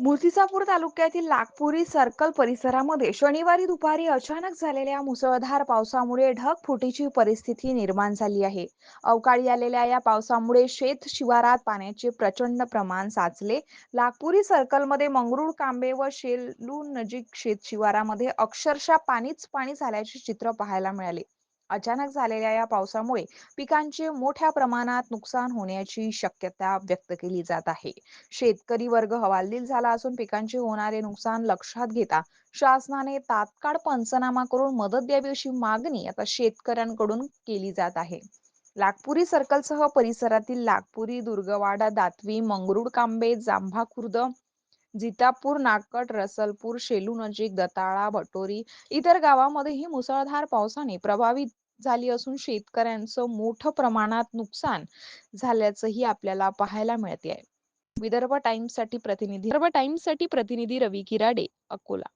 मूर्तिजापूर तालुक्यातील नागपुरी सर्कल परिसरामध्ये शनिवारी दुपारी अचानक झालेल्या मुसळधार पावसामुळे ढगफुटीची परिस्थिती निर्माण झाली आहे. अवकाळी आलेल्या या पावसामुळे शेत शिवारात पाण्याचे प्रचंड प्रमाण साचले. नागपुरी सर्कलमध्ये मंगरुळ कांबे व शेलू नजीक शेत शिवारामध्ये अक्षरशः पाणीच पाणी झाल्याचे चित्र पाहायला मिळाले. अचानक झालेल्या या पावसामुळे पिकांचे मोठ्या प्रमाणात नुकसान होण्याची शक्यता व्यक्त केली जात आहे. शेतकरी वर्ग हवालदिल झाला असून पिकांचे होणारे नुकसान लक्षात घेता शासनाने तात्काळ पंचनामा करून मदत द्यावी अशी मागणी आता शेतकऱ्यांकडून केली जात आहे. नागपुरी सर्कलसह परिसरातील नागपुरी दुर्गवाडा दातवी मंगरुड कांबे जांभा खुर्द जितापूर नाकट रसलपूर शेलू नजीक दताळा भटोरी इतर गावांमध्येही मुसळधार पावसाने प्रभावित झाली असून शेतकऱ्यांचं मोठं प्रमाणात नुकसान झाल्याचंही आपल्याला पाहायला मिळते आहे विदर्भ टाइम्ससाठी प्रतिनिधी विदर्भ टाइम्ससाठी प्रतिनिधी रवी किराडे अकोला.